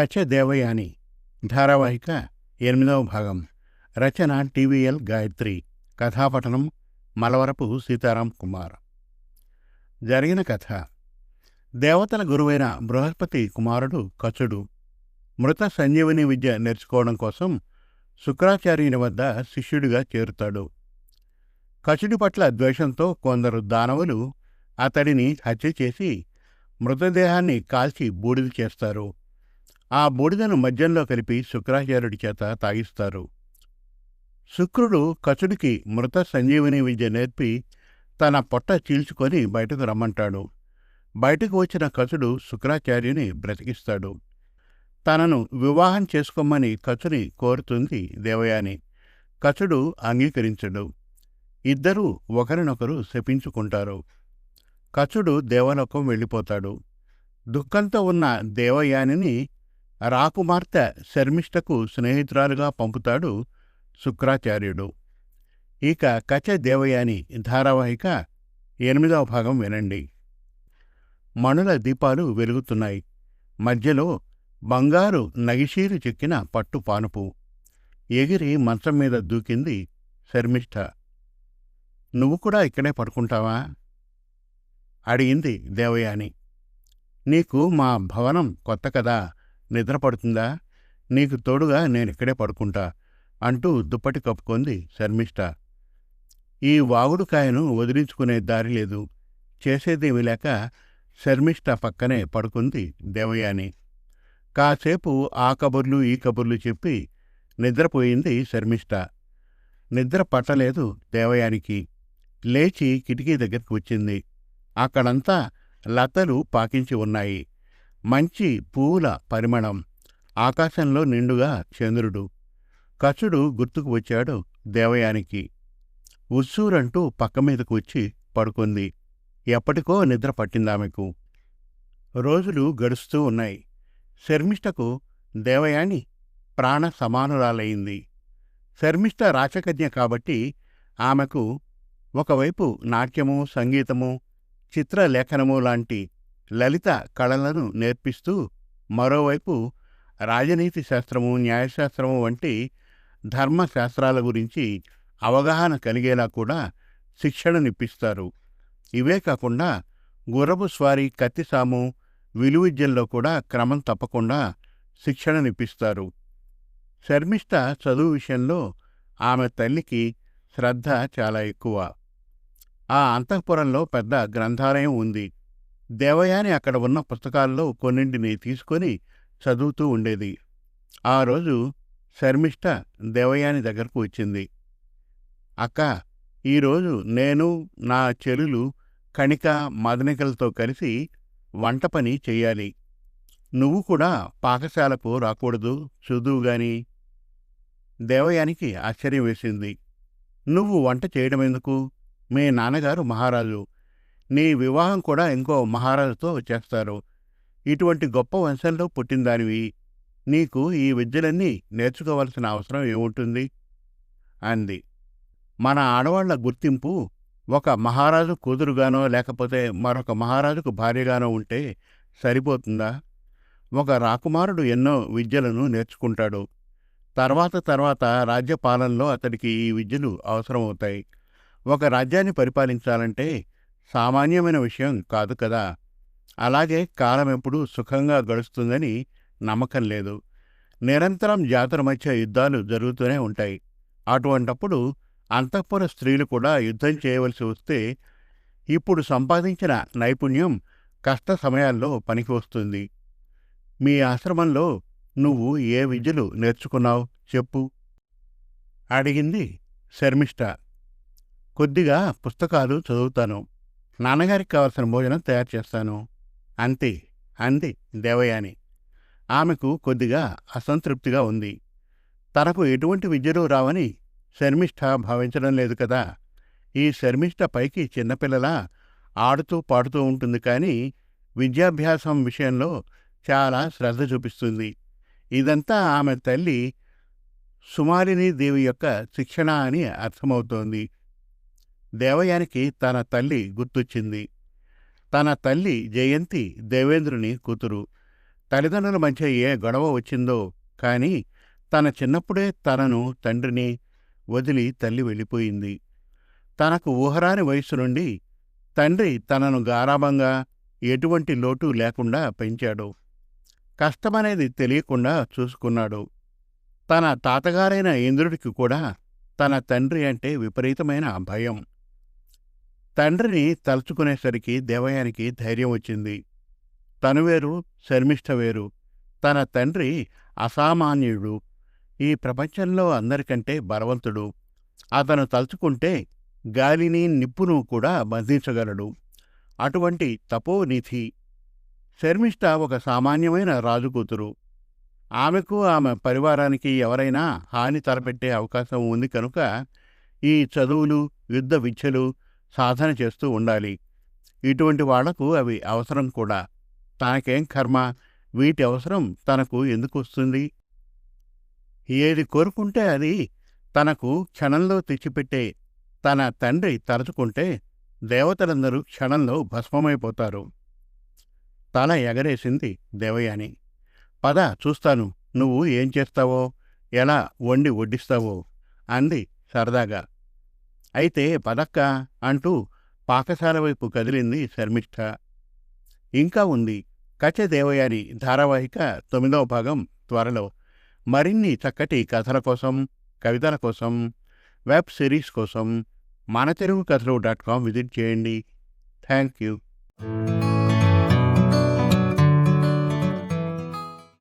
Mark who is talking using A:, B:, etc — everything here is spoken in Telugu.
A: కచ్చ దేవయాని ధారావాహిక ఎనిమిదవ భాగం. రచన టీవీఎల్ గాయత్రి. కథాపఠనం మలవరపు సీతారాం కుమార్. జరిగిన కథ. దేవతల గురువైన బృహస్పతి కుమారుడు కచుడు. మృత సంజీవని విద్య నేర్చుకోవడం కోసం శుక్రాచార్యుని వద్ద శిష్యుడిగా చేరుతాడు. కచుడి పట్ల ద్వేషంతో కొందరు దానవులు అతడిని హత్య చేసి మృతదేహాన్ని కాల్చి బూడిద చేస్తారు. ఆ బూడిదను మద్యంలో కలిపి శుక్రాచార్యుడి చేత తాగిస్తారు. శుక్రుడు కచుడికి మృత సంజీవని విద్య నేర్పి తన పొట్ట చీల్చుకొని బయటకు రమ్మంటాడు. బయటకు వచ్చిన కచుడు శుక్రాచార్యుని బ్రతికిస్తాడు. తనను వివాహం చేసుకోమని కచుని కోరుతుంది దేవయాని. కచుడు అంగీకరించడు. ఇద్దరూ ఒకరినొకరు శపించుకుంటారు. కచుడు దేవలోకం వెళ్ళిపోతాడు. దుఃఖంతో ఉన్న దేవయానిని రాకుమార్తె శర్మిష్టకు స్నేహితురాలుగా పంపుతాడు శుక్రాచార్యుడు. ఇక కచ దేవయాని ధారావాహిక ఎనిమిదవ భాగం వినండి. మణుల దీపాలు వెలుగుతున్నాయి. మధ్యలో బంగారు నగిషీరు చెక్కిన పట్టు పానుపు. ఎగిరి మంచం మీద దూకింది శర్మిష్ఠ. నువ్వు కూడా ఇక్కడే పడుకుంటావా? అడిగింది దేవయాని. నీకు మా భవనం కొత్త కదా. నిద్ర పడుతుందా? నీకు తోడుగా నేనిక్కడే పడుకుంటా అంటూ దుప్పటి కప్పుకుంది శర్మిష్ట ఈ వాగుడుకాయను వదిలించుకునే దారి లేదు. చేసేదేమి లేక శర్మిష్ఠ పక్కనే పడుకుంది దేవయాని. కాసేపు ఆ కబుర్లు ఈ కబుర్లు చెప్పి నిద్రపోయింది శర్మిష్ఠ. నిద్ర పట్టలేదు దేవయానికి. లేచి కిటికీ దగ్గరికి వచ్చింది. అక్కడంతా లతలు పాకించి ఉన్నాయి. మంచి పువ్వుల పరిమళం. ఆకాశంలో నిండుగా చంద్రుడు. కచుడు గుర్తుకు వచ్చాడు దేవయానికి. ఉస్సూరంటూ పక్క మీదకు వచ్చి పడుకుంది. ఎప్పటికో నిద్ర పట్టిందామెకు. రోజులు గడుస్తూ ఉన్నాయి. శర్మిష్టకు దేవయాని ప్రాణ సమానురాలయ్యింది శర్మిష్ట రాచకన్య కాబట్టి ఆమెకు ఒకవైపు నాట్యము సంగీతము చిత్రలేఖనము లాంటి లలిత కళలను నేర్పిస్తూ మరోవైపు రాజనీతి శాస్త్రము న్యాయశాస్త్రము వంటి ధర్మశాస్త్రాల గురించి అవగాహన కలిగేలా కూడా శిక్షణనిప్పిస్తారు. ఇవే కాకుండా గుర్రపు స్వారీ కత్తిసాము విలువిద్యల్లో కూడా క్రమం తప్పకుండా శిక్షణనిప్పిస్తారు. శర్మిష్ట చదువు విషయంలో ఆమె తల్లికి శ్రద్ధ చాలా ఎక్కువ. ఆ అంతఃపురంలో పెద్ద గ్రంథాలయం ఉంది. దేవయాని అక్కడ ఉన్న పుస్తకాల్లో కొన్నింటిని తీసుకొని చదువుతూ ఉండేది. ఆ రోజు శర్మిష్ట దేవయాని దగ్గరకు వచ్చింది. అక్క ఈరోజు నేను నా చెరులు కణిక మదనికలతో కలిసి వంట పని చెయ్యాలి. నువ్వు కూడా పాకశాలకు రాకూడదు చూదువుగాని దేవయానికి ఆశ్చర్యం వేసింది. నువ్వు వంట చేయడమెందుకు? మీ నాన్నగారు మహారాజు. నీ వివాహం కూడా ఇంకో మహారాజుతో చేస్తారు. ఇటువంటి గొప్ప వంశంలో పుట్టిందానివి నీకు ఈ విద్యలన్నీ నేర్చుకోవలసిన అవసరం ఏముంటుంది? అంది. మన ఆడవాళ్ళ గుర్తింపు ఒక మహారాజు కూతురుగానో లేకపోతే మరొక మహారాజుకు భార్యగానో ఉంటే సరిపోతుందా? ఒక రాకుమారుడు ఎన్నో విద్యలను నేర్చుకుంటాడు. తర్వాత తర్వాత రాజ్యపాలనలో అతడికి ఈ విద్యలు అవసరమవుతాయి. ఒక రాజ్యాన్ని పరిపాలించాలంటే సామాన్యమైన విషయం కాదు కదా. అలాగే కాలం ఎప్పుడూ సుఖంగా గడుస్తుందని నమ్మకం లేదు. నిరంతరం జాతర మధ్య యుద్ధాలు జరుగుతూనే ఉంటాయి. అటువంటప్పుడు అంతఃపుర స్త్రీలు కూడా యుద్ధం చేయవలసి వస్తే ఇప్పుడు సంపాదించిన నైపుణ్యం కష్ట సమయాల్లో పనికి వస్తుంది. మీ ఆశ్రమంలో నువ్వు ఏ విద్యలు నేర్చుకున్నావు? చెప్పు. అడిగింది శర్మిష్ట. కొద్దిగా పుస్తకాలు చదువుతాను. నాన్నగారికి కావలసిన భోజనం తయారు చేస్తాను. అంతే అంది దేవయాని. ఆమెకు కొద్దిగా అసంతృప్తిగా ఉంది. తనకు ఎటువంటి విద్యలు రావని శర్మిష్ఠ భావించడం లేదు కదా. ఈ శర్మిష్ఠ పైకి చిన్నపిల్లలా ఆడుతూ పాడుతూ ఉంటుంది కానీ విద్యాభ్యాసం విషయంలో చాలా శ్రద్ధ చూపిస్తుంది. ఇదంతా ఆమె తల్లి సుమాలిని దేవి యొక్క శిక్షణ అని అర్థమవుతోంది. దేవయానికి తన తల్లి గుర్తొచ్చింది. తన తల్లి జయంతి దేవేంద్రుని కూతురు. తల్లిదండ్రుల మధ్య ఏ గొడవ వచ్చిందో కానీ తన చిన్నప్పుడే తనను తండ్రిని వదిలి తల్లి వెళ్ళిపోయింది. తనకు ఊహరాని వయసు నుండి తండ్రి తనను గారాభంగా ఎటువంటి లోటు లేకుండా పెంచాడు. కష్టమనేది తెలియకుండా చూసుకున్నాడు. తన తాతగారైన ఇంద్రుడికి కూడా తన తండ్రి అంటే విపరీతమైన భయం. తండ్రిని తలుచుకునేసరికి దేవయానికి ధైర్యం వచ్చింది. తను వేరు శర్మిష్ఠ వేరు. తన తండ్రి అసామాన్యుడు. ఈ ప్రపంచంలో అందరికంటే బలవంతుడు. అతను తలుచుకుంటే గాలిని నిప్పును కూడా బంధించగలడు. అటువంటి తపోనిధి. శర్మిష్ఠ ఒక సామాన్యమైన రాజుకూతురు ఆమెకు ఆమె పరివారానికి ఎవరైనా హాని తలపెట్టే అవకాశం ఉంది కనుక ఈ చదువులు యుద్ధ విద్యలు సాధన చేస్తూ ఉండాలి. ఇటువంటి వాళ్ళకు అవి అవసరం కూడా. తనకేం కర్మ? వీటి అవసరం తనకు ఎందుకు వస్తుంది? ఏది కోరుకుంటే అది తనకు క్షణంలో తెచ్చిపెట్టే తన తండ్రి తలుచుకుంటే దేవతలందరూ క్షణంలో భస్మమైపోతారు. తల ఎగరేసింది దేవయాని. పద చూస్తాను. నువ్వు ఏం చేస్తావో? ఎలా వండి వడ్డిస్తావో? అంది సరదాగా. అయితే పదక్క అంటూ పాకశాల వైపు కదిలింది శర్మిష్ఠ. ఇంకా ఉంది. కచ ధారావాహిక తొమ్మిదవ భాగం త్వరలో. మరిన్ని చక్కటి కథల కోసం కవితల కోసం వెబ్ సిరీస్ కోసం మన తెలుగు కథలు డాట్ కామ్ విజిట్ చేయండి. Thank you